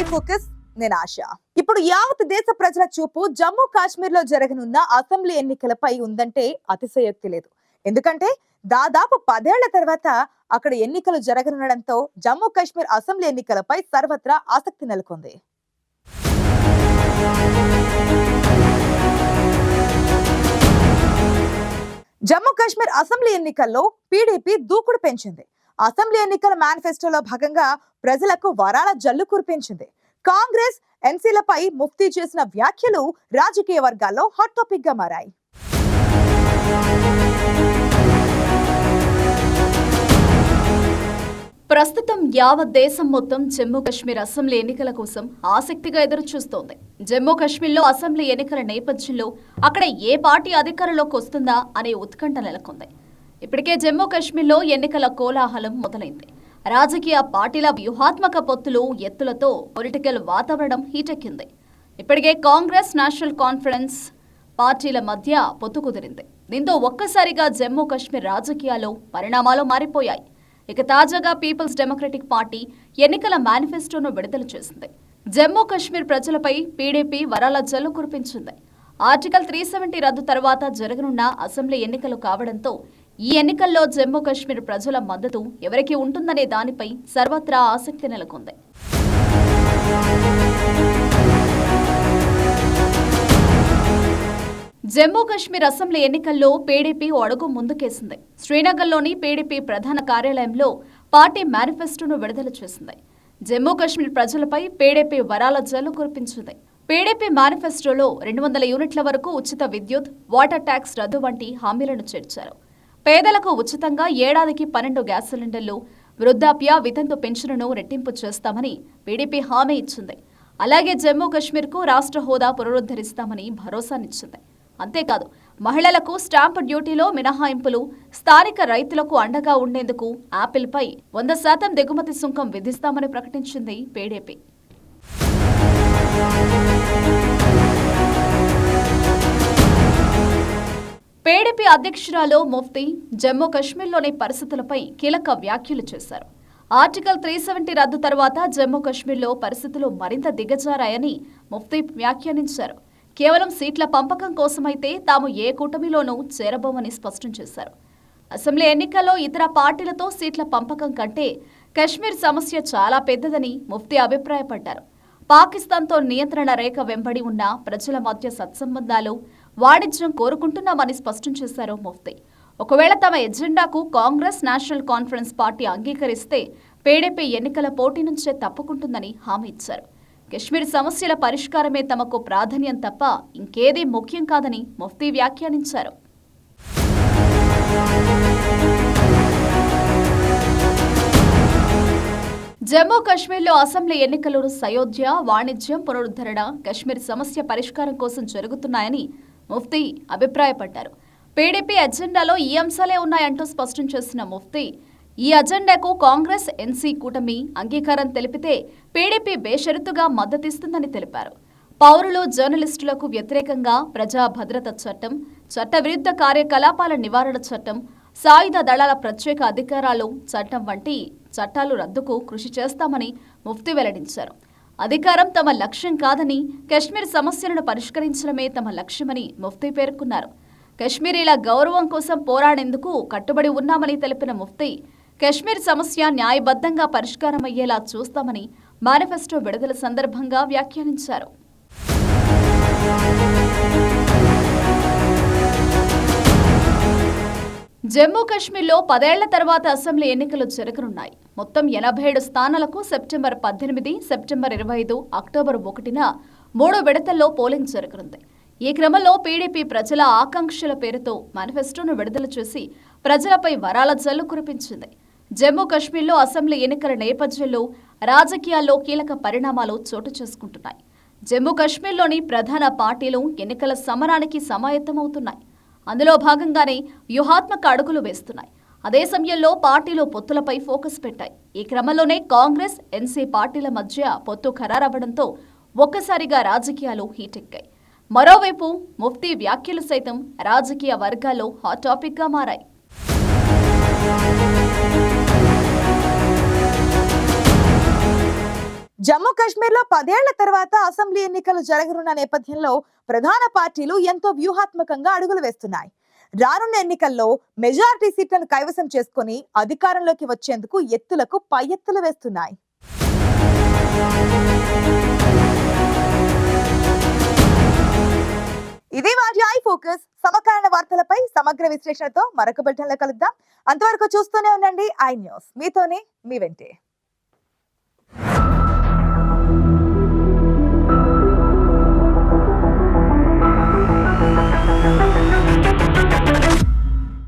My focus నేను ఆశ. ఇప్పుడు యావత్ దేశ ప్రజల చూపు జమ్మూ కాశ్మీర్లో జరగనున్న అసెంబ్లీ ఎన్నికలపై ఉందంటే అతిశయోక్తి లేదు. ఎందుకంటే దాదాపు పదేళ్ళ తర్వాత అక్కడ ఎన్నికలు జరగనుండడంతో జమ్మూ కాశ్మీర్ అసెంబ్లీ ఎన్నికలపై సర్వత్రా ఆసక్తి నెలకొంది. జమ్మూ కాశ్మీర్ అసెంబ్లీ ఎన్నికల్లో పీడీపీ దూకుడు పెంచింది. అసెంబ్లీ ఎన్నికల మేనిఫెస్టోలో భాగంగా ప్రజలకు వరాల జల్లు కురిపించింది. కాంగ్రెస్ ఎన్సీలపై ముఫ్తీ చేసిన వ్యాఖ్యలు రాజకీయ వర్గాల్లో హాట్ టాపిక్గా మారాయి. ప్రస్తుతం యావత్ దేశం మొత్తం జమ్మూ కాశ్మీర్ అసెంబ్లీ ఎన్నికల కోసం ఆసక్తిగా ఎదురు చూస్తోంది జమ్మూ కాశ్మీర్లో అసెంబ్లీ ఎన్నికల నేపథ్యంలో అక్కడ ఏ పార్టీ అధికారంలోకి వస్తుందా అనే ఉత్కంఠ నెలకొంది. ఇప్పటికే జమ్మూ కాశ్మీర్లో ఎన్నికల కోలాహలం మొదలైంది. రాజకీయ పార్టీల వ్యూహాత్మక పొత్తులు ఎత్తులతో పొలిటికల్ వాతావరణం హీటెక్కింది. ఇప్పటికే కాంగ్రెస్ నేషనల్ కాన్ఫరెన్స్ పార్టీల మధ్య పొత్తు కుదిరింది. దీంతో ఒక్కసారిగా జమ్మూ కాశ్మీర్ రాజకీయాల్లో పరిణామాలు మారిపోయాయి. ఇక తాజాగా పీపుల్స్ డెమోక్రటిక్ పార్టీ ఎన్నికల మేనిఫెస్టోను విడుదల చేసింది. జమ్మూ కాశ్మీర్ ప్రజలపై పీడీపీ వరాల జల్లు కురిపించింది. ఆర్టికల్ త్రీ సెవెంటీ రద్దు తర్వాత జరగనున్న అసెంబ్లీ ఎన్నికలు కావడంతో ఈ ఎన్నికల్లో జమ్మూ కాశ్మీర్ ప్రజల మద్దతు ఎవరికి ఉంటుందనే దానిపై సర్వత్రా ఆసక్తి నెలకొంది. జమ్మూ కాశ్మీర్ అసెంబ్లీ ఎన్నికల్లో పీడీపీ అడుగు ముందుకేసింది. శ్రీనగర్లోని పీడీపీ ప్రధాన కార్యాలయంలో పార్టీ మేనిఫెస్టోను విడుదల చేసింది. జమ్మూ కాశ్మీర్ ప్రజలపై పీడీపీ వరాల జల్లు కురిపించింది. పీడీపీ మేనిఫెస్టోలో రెండు వందల యూనిట్ల వరకు ఉచిత విద్యుత్ వాటర్ ట్యాక్స్ రద్దు వంటి హామీలను చేర్చారు. పేదలకు ఉచితంగా ఏడాదికి పన్నెండు గ్యాస్ సిలిండర్లు వృద్ధాప్య వితంతు పెన్షన్ను రెట్టింపు చేస్తామని పీడీపీ హామీ ఇచ్చింది. అలాగే జమ్మూ కాశ్మీర్కు రాష్ట్ర హోదా పునరుద్ధరిస్తామని భరోసానిచ్చింది. అంతేకాదు మహిళలకు స్టాంప్ డ్యూటీలో మినహాయింపులు స్థానిక రైతులకు అండగా ఉండేందుకు యాపిల్పై వంద శాతం దిగుమతి సుంకం విధిస్తామని ప్రకటించింది పీడీపీ పేడిపి అధ్యక్షురాలు ముఫ్తీ జమ్మూ కాశ్మీర్లోని పరిస్థితులపై కీలక వ్యాఖ్యలు చేశారు. ఆర్టికల్ త్రీ సెవెంటీ రద్దు తర్వాత జమ్మూ కాశ్మీర్లో పరిస్థితులు మరింత దిగజారాయని ముఫ్తీ వ్యాఖ్యానించారు. కేవలం సీట్ల పంపకం కోసమైతే తాము ఏ కూటమిలోనూ చేరబోమని స్పష్టం చేశారు. అసెంబ్లీ ఎన్నికల్లో ఇతర పార్టీలతో సీట్ల పంపకం కంటే కశ్మీర్ సమస్య చాలా పెద్దదని ముఫ్తీ అభిప్రాయపడ్డారు. పాకిస్తాన్తో నియంత్రణ రేఖ వెంబడి ఉన్న ప్రజల మధ్య సత్సంబంధాలు వాణిజ్యం కోరుకుంటున్నామని స్పష్టం చేశారు ముఫ్తీ. ఒకవేళ తమ ఎజెండాకు కాంగ్రెస్ నేషనల్ కాన్ఫరెన్స్ పార్టీ అంగీకరిస్తే పీడీపీ ఎన్నికల పోటీ నుంచే తప్పుకుంటుందని హామీ ఇచ్చారు. కశ్మీర్ సమస్యల పరిష్కారమే తమకు ప్రాధాన్యం తప్ప ఇంకేదీ ముఖ్యం కాదని ముఫ్తీ వ్యాఖ్యానించారు. జమ్మూ కాశ్మీర్లో అసెంబ్లీ ఎన్నికలు సయోధ్య వాణిజ్యం పునరుద్ధరణ కశ్మీర్ సమస్య పరిష్కారం కోసం జరుగుతున్నాయని ముఫ్తీ అభిప్రాయపడ్డారు. పీడీపీ ఎజెండాలో ఈ అంశాలే ఉన్నాయంటూ స్పష్టం చేసిన ముఫ్తీ ఈ అజెండాకు కాంగ్రెస్ ఎన్సీ కూటమి అంగీకారం తెలిపితే పీడీపీ బేషరతుగా మద్దతిస్తుందని తెలిపారు. పౌరులు జర్నలిస్టులకు వ్యతిరేకంగా ప్రజా భద్రత చట్టం చట్టవిరుద్ధ కార్యకలాపాల నివారణ చట్టం సాయుధ దళాల ప్రత్యేక అధికారాలు చట్టం వంటి చట్టాలు రద్దుకు కృషి చేస్తామని ముఫ్తీ వెల్లడించారు. అధికారం తమ లక్ష్యం కాదని కశ్మీర్ సమస్యలను పరిష్కరించడమే తమ లక్ష్యమని ముఫ్తీ పేర్కొన్నారు. కశ్మీరీల గౌరవం కోసం పోరాడేందుకు కట్టుబడి ఉన్నామని తెలిపిన ముఫ్తీ కశ్మీర్ సమస్య న్యాయబద్ధంగా పరిష్కారమయ్యేలా చూస్తామని మేనిఫెస్టో విడుదల సందర్భంగా వ్యాఖ్యానించారు. జమ్మూ కాశ్మీర్లో పదేళ్ళ తర్వాత అసెంబ్లీ ఎన్నికలు జరగనున్నాయి. మొత్తం ఎనభై ఏడు స్థానాలకు సెప్టెంబర్ పద్దెనిమిది సెప్టెంబర్ ఇరవై ఐదు అక్టోబర్ ఒకటిన మూడు విడతల్లో పోలింగ్ జరగనుంది. ఈ క్రమంలో పీడీపీ ప్రజల ఆకాంక్షల పేరుతో మేనిఫెస్టోను విడుదల చేసి ప్రజలపై వరాల జల్లు కురిపించింది. జమ్మూ కాశ్మీర్లో అసెంబ్లీ ఎన్నికల నేపథ్యంలో రాజకీయాల్లో కీలక పరిణామాలు చోటు చేసుకుంటున్నాయి. జమ్మూ కాశ్మీర్లోని ప్రధాన పార్టీలు ఎన్నికల సమరానికి సమాయత్తమవుతున్నాయి. అందులో భాగంగానే వ్యూహాత్మక అడుగులు వేస్తున్నాయి. అదే సమయంలో పార్టీలు పొత్తులపై ఫోకస్ పెట్టాయి. ఈ క్రమంలోనే కాంగ్రెస్ ఎన్సీ పార్టీల మధ్య పొత్తు ఖరారవ్వడంతో ఒక్కసారిగా రాజకీయాలు హీటెక్కాయి. మరోవైపు ముఫ్తీ వ్యాఖ్యలు సైతం రాజకీయ వర్గాల్లో హాట్ టాపిక్గా మారాయి. జమ్మూ కాశ్మీర్లో పదేళ్ళ తర్వాత అసెంబ్లీ ఎన్నికలు జరగనున్న నేపథ్యంలో ప్రధాన పార్టీలు ఎంతో వ్యూహాత్మకంగా అడుగులు వేస్తున్నాయి. రానున్న ఎన్నికల్లో మెజారిటీ సీట్లను కైవసం చేసుకుని అధికారంలోకి వచ్చేందుకు ఎత్తులకు పై ఎత్తులు వేస్తున్నాయి. ఇది వాటి ఐ ఫోకస్. సమకాలీన వార్తలపై సమగ్ర విశ్లేషణతో మరొక బులెటిన్లో కలుద్దాం. అంతవరకు చూస్తూనే ఉండండి. I News. మీతోనే మీ వెంటే.